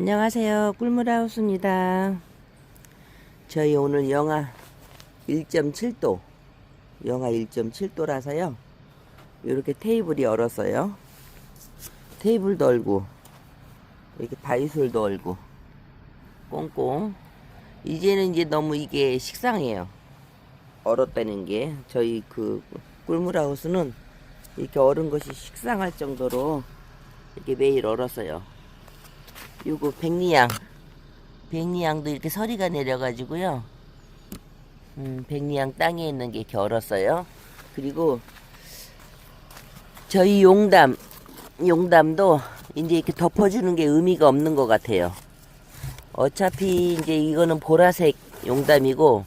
안녕하세요. 꿀물하우스입니다. 저희 오늘 영하 1.7도, 영하 1.7도라서요. 이렇게 테이블이 얼었어요. 테이블도 얼고, 이렇게 바이솔도 얼고, 꽁꽁. 이제는 이제 너무 이게 식상해요. 얼었다는 게. 저희 그 꿀물하우스는 이렇게 얼은 것이 식상할 정도로 이렇게 매일 얼었어요. 요거 백리양. 백리양도 이렇게 서리가 내려가지고요. 음, 백리양 땅에 있는 게 얼었어요. 그리고 저희 용담, 용담도 이제 이렇게 덮어주는 게 의미가 없는 것 같아요. 어차피 이제 이거는 보라색 용담이고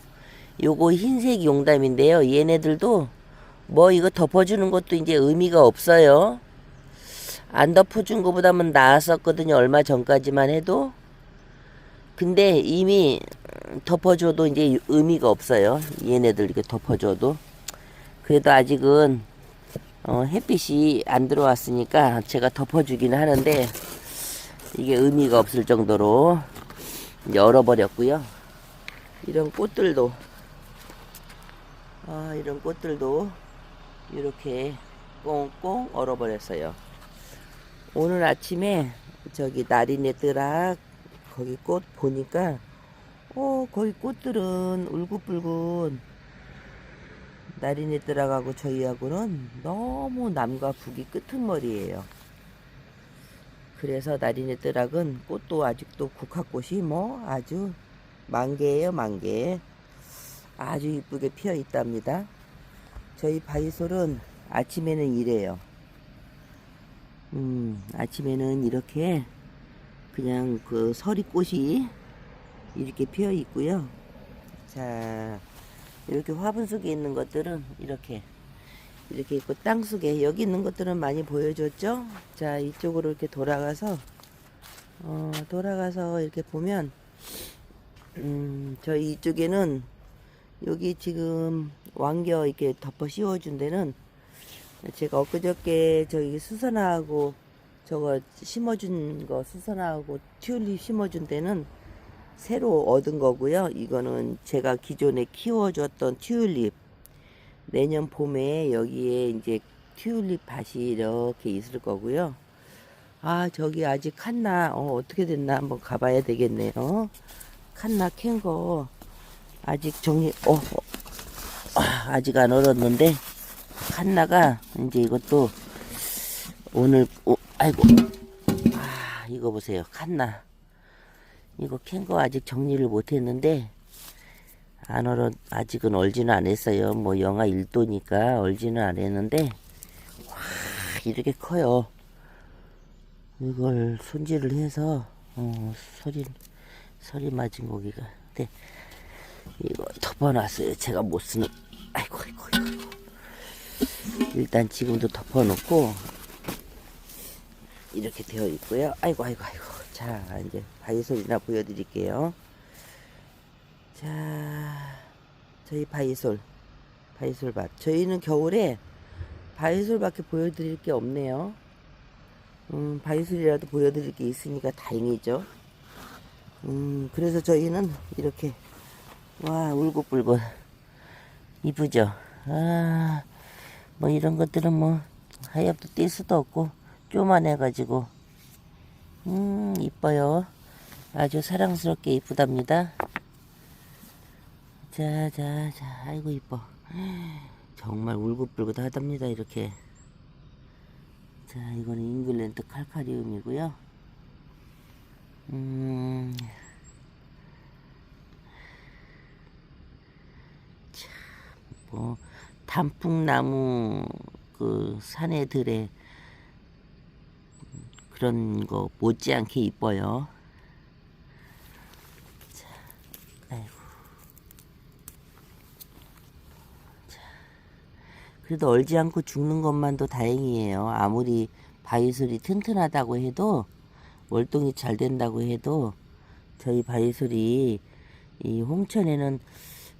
요거 흰색 용담인데요. 얘네들도 뭐 이거 덮어주는 것도 이제 의미가 없어요. 안 덮어준 것보다는 나았었거든요. 얼마 전까지만 해도. 근데 이미 덮어줘도 이제 의미가 없어요. 얘네들 이렇게 덮어줘도. 그래도 아직은 어, 햇빛이 안 들어왔으니까 제가 덮어주기는 하는데 이게 의미가 없을 정도로 이제 얼어버렸고요. 이런 꽃들도 아, 이런 꽃들도 이렇게 꽁꽁 얼어버렸어요. 오늘 아침에 저기 뜨락 거기 꽃 보니까 어 거기 꽃들은 울긋불긋 뜨락하고 저희하고는 너무 남과 북이 끄트머리예요. 그래서 나리네 뜨락은 꽃도 아직도 국화꽃이 뭐 아주 만개예요 만개 아주 이쁘게 피어 있답니다. 저희 바이솔은 아침에는 이래요. 음, 아침에는 이렇게 그냥 그 서리꽃이 이렇게 피어 있고요. 자, 이렇게 화분 속에 있는 것들은 이렇게 이렇게 있고 땅 속에 여기 있는 것들은 많이 보여줬죠. 자, 이쪽으로 이렇게 돌아가서 어, 돌아가서 이렇게 보면 음, 저희 이쪽에는 여기 지금 왕겨 이렇게 덮어 씌워준 데는 제가 엊그저께 저기 수선화하고 저거 심어준 거 수선화하고 튤립 심어준 데는 새로 얻은 거고요. 이거는 제가 기존에 키워줬던 튤립 내년 봄에 여기에 이제 튤립 밭이 이렇게 있을 거고요. 아 저기 아직 칸나 어, 어떻게 됐나 한번 가봐야 되겠네요. 칸나 캔 거 아직 정리 어, 어 아, 아직 안 얼었는데 칸나가 이제 이것도 오늘 오, 아이고. 아 이거 보세요. 칸나. 이거 캔 거 아직 정리를 못 했는데 안 얼어 아직은 얼지는 안 했어요. 뭐 영하 1도니까 얼지는 안 했는데 와 이렇게 커요. 이걸 손질을 해서 어 소리 소리 맞은 고기가. 네. 이거 덮어놨어요. 제가 못 쓰는 아이고 일단 지금도 덮어놓고 이렇게 되어 있고요. 아이고 아이고 아이고. 자 이제 바이솔이나 보여드릴게요. 자 저희 바이솔 바이솔밭. 저희는 겨울에 바이솔밖에 보여드릴 게 없네요. 음 바이솔이라도 보여드릴 게 있으니까 다행이죠. 음 그래서 저희는 이렇게 와 울긋불긋 이쁘죠. 아. 뭐 이런 것들은 뭐 하엽도 뛸 수도 없고 쪼만해가지고. 음 이뻐요. 아주 사랑스럽게 이쁘답니다. 자자자 아이고 이뻐. 정말 울긋불긋 하답니다 이렇게. 자 이거는 잉글랜드 칼카리움이고요. 음. 뭐 단풍나무 그 산에들의 그런 거 못지않게 이뻐요. 자, 아이고. 자, 그래도 얼지 않고 죽는 것만도 다행이에요. 아무리 바위솔이 튼튼하다고 해도 월동이 잘 된다고 해도 저희 바위솔이 이 홍천에는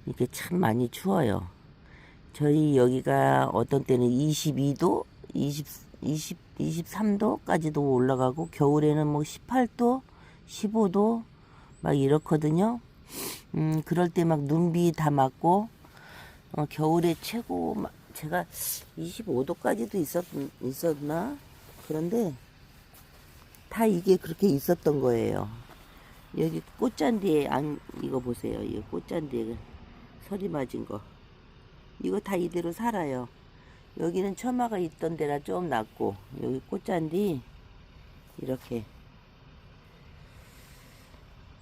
이렇게 참 많이 추워요. 저희 여기가 어떤 때는 22도, 20, 20, 23도까지도 올라가고 겨울에는 뭐 18도, 15도 막 이렇거든요. 음, 그럴 때 막 눈비 다 맞고, 어, 겨울에 최고, 막 제가 25도까지도 있었, 있었나? 그런데 다 이게 그렇게 있었던 거예요. 여기 꽃잔디에 안, 이거 보세요. 이 꽃잔디에 서리 맞은 거. 이거 다 이대로 살아요. 여기는 처마가 있던 데라 좀 낫고, 여기 꽃잔디, 이렇게.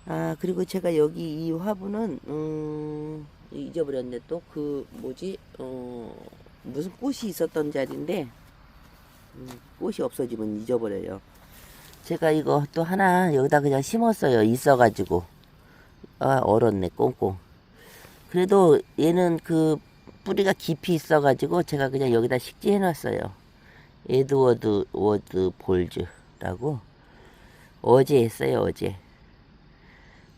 아, 그리고 제가 여기 이 화분은, 음, 잊어버렸네. 또 그, 뭐지, 어, 무슨 꽃이 있었던 자리인데, 음, 꽃이 없어지면 잊어버려요. 제가 이거 또 하나 여기다 그냥 심었어요. 있어가지고. 아, 얼었네, 꽁꽁. 그래도 얘는 그 뿌리가 깊이 있어가지고 제가 그냥 여기다 식지 해놨어요. 에드워드 워드 볼즈라고. 어제 했어요, 어제.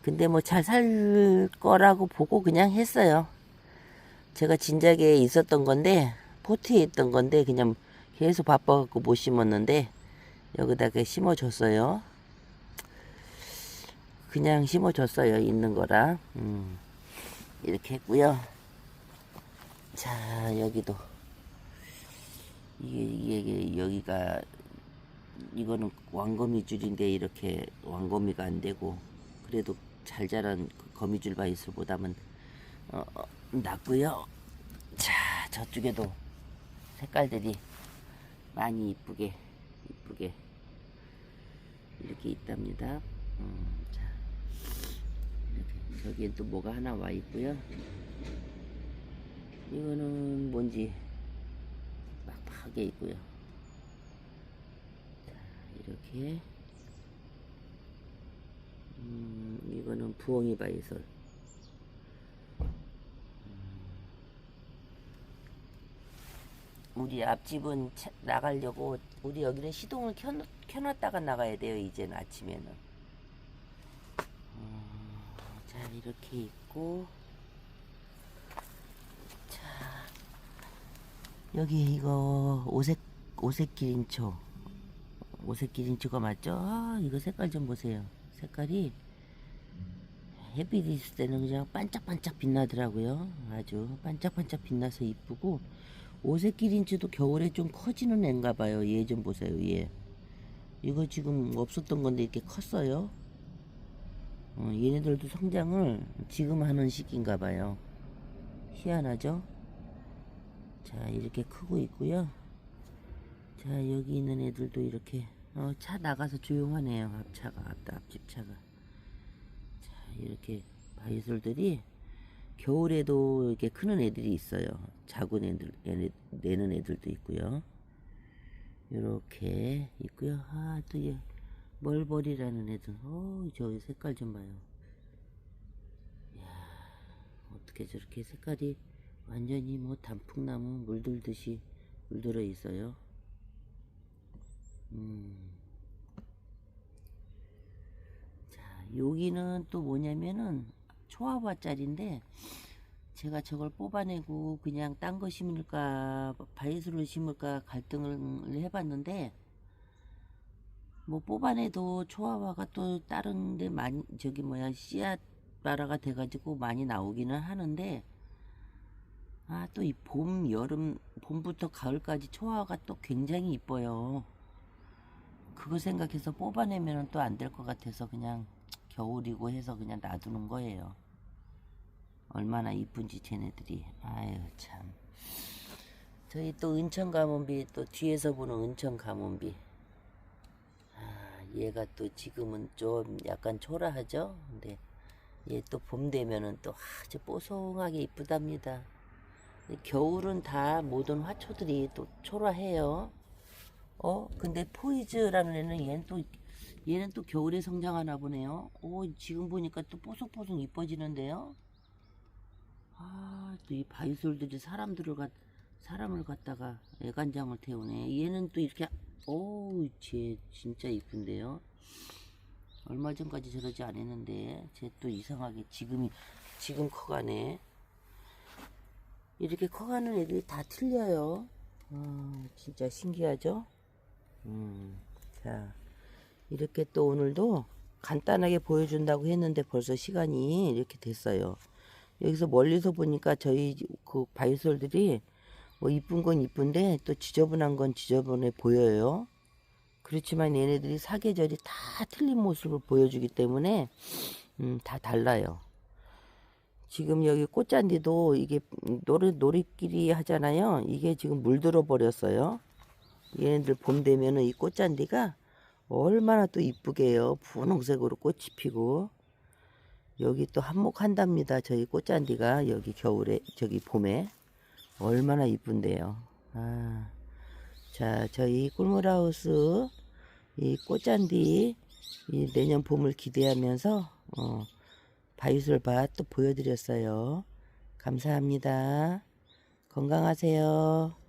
근데 뭐 잘 살 거라고 보고 그냥 했어요. 제가 진작에 있었던 건데, 포트에 있던 건데, 그냥 계속 바빠갖고 못 심었는데, 여기다가 심어줬어요. 그냥 심어줬어요. 있는 거라. 음, 이렇게 했고요. 자, 여기도. 이게, 이게, 여기가, 이거는 왕거미 줄인데 이렇게 왕거미가 안 되고, 그래도 잘 자란 그 거미줄 바이슬보다는, 어, 어, 낫고요. 자, 저쪽에도 색깔들이 많이 이쁘게, 이쁘게 이렇게 있답니다. 음, 자, 저기엔 또 뭐가 하나 와 있고요. 이거는 뭔지 막파게 있고요. 자, 이렇게 음, 이거는 부엉이 바이솔. 우리 앞집은 차- 나가려고 우리 여기는 시동을 켜, 켜놨다가 나가야 돼요 이제는 아침에는 어, 자 이렇게 있고 자 여기 이거 오색 오색 기린초 오색 기린초가 맞죠? 아, 이거 색깔 좀 보세요 색깔이 햇빛 있을 때는 그냥 반짝반짝 빛나더라고요 아주 반짝반짝 빛나서 이쁘고 오색 기린치도 겨울에 좀 커지는 애인가 봐요. 얘 좀 보세요. 얘. 이거 지금 없었던 건데 이렇게 컸어요. 어, 얘네들도 성장을 지금 하는 시기인가 봐요. 희한하죠? 자, 이렇게 크고 있고요. 자, 여기 있는 애들도 이렇게 어, 차 나가서 조용하네요. 앞차가 앞 앞집 차가. 자, 이렇게 바이솔들이 겨울에도 이렇게 크는 애들이 있어요. 작은 애들, 애네, 내는 애들도 있고요. 이렇게 있고요. 아, 또 얘, 멀버리라는 애들. 어, 저기 색깔 좀 봐요. 이야, 어떻게 저렇게 색깔이 완전히 뭐 단풍나무 물들듯이 물들어 있어요. 음. 자, 여기는 또 뭐냐면은 초아바짜리인데 제가 저걸 뽑아내고 그냥 딴 거 심을까 바이스를 심을까 갈등을 해봤는데 뭐 뽑아내도 초아바가 또 다른데 많이 저기 뭐야 씨앗 발화가 돼가지고 많이 나오기는 하는데 아 또 이 봄 여름 봄부터 가을까지 초아가 또 굉장히 이뻐요. 그거 생각해서 뽑아내면 또 안 될 것 같아서 그냥 겨울이고 해서 그냥 놔두는 거예요. 얼마나 이쁜지 쟤네들이. 아유 참. 저희 또 은천 가문비 또 뒤에서 보는 은천 가문비. 아 얘가 또 지금은 좀 약간 초라하죠? 근데 얘 또 봄 되면은 또 아주 뽀송하게 이쁘답니다 겨울은 다 모든 화초들이 또 초라해요 어 근데 포이즈라는 애는 얘는 또 얘는 또 겨울에 성장하나 보네요 오 지금 보니까 또 뽀송뽀송 이뻐지는데요 아, 또 이 바이솔들이 사람들을 갖, 사람을 갖다가 애간장을 태우네. 얘는 또 이렇게, 어우, 쟤 진짜 이쁜데요. 얼마 전까지 저러지 않았는데, 쟤 또 이상하게 지금이, 지금 커가네. 이렇게 커가는 애들이 다 틀려요. 아, 진짜 신기하죠? 음, 자, 이렇게 또 오늘도 간단하게 보여준다고 했는데 벌써 시간이 이렇게 됐어요. 여기서 멀리서 보니까 저희 그 바이솔들이 뭐 이쁜 건 이쁜데 또 지저분한 건 지저분해 보여요. 그렇지만 얘네들이 사계절이 다 틀린 모습을 보여주기 때문에 음, 다 달라요. 지금 여기 꽃잔디도 이게 노래 놀이끼리 하잖아요. 이게 지금 물들어 버렸어요. 얘네들 봄 되면은 이 꽃잔디가 얼마나 또 이쁘게요. 분홍색으로 꽃이 피고 여기 또 한몫한답니다. 저희 꽃잔디가 여기 겨울에 저기 봄에 얼마나 이쁜데요. 아, 자 저희 꿀물하우스 이 꽃잔디 이 내년 봄을 기대하면서 어, 바이솔밭 또 보여드렸어요. 감사합니다. 건강하세요.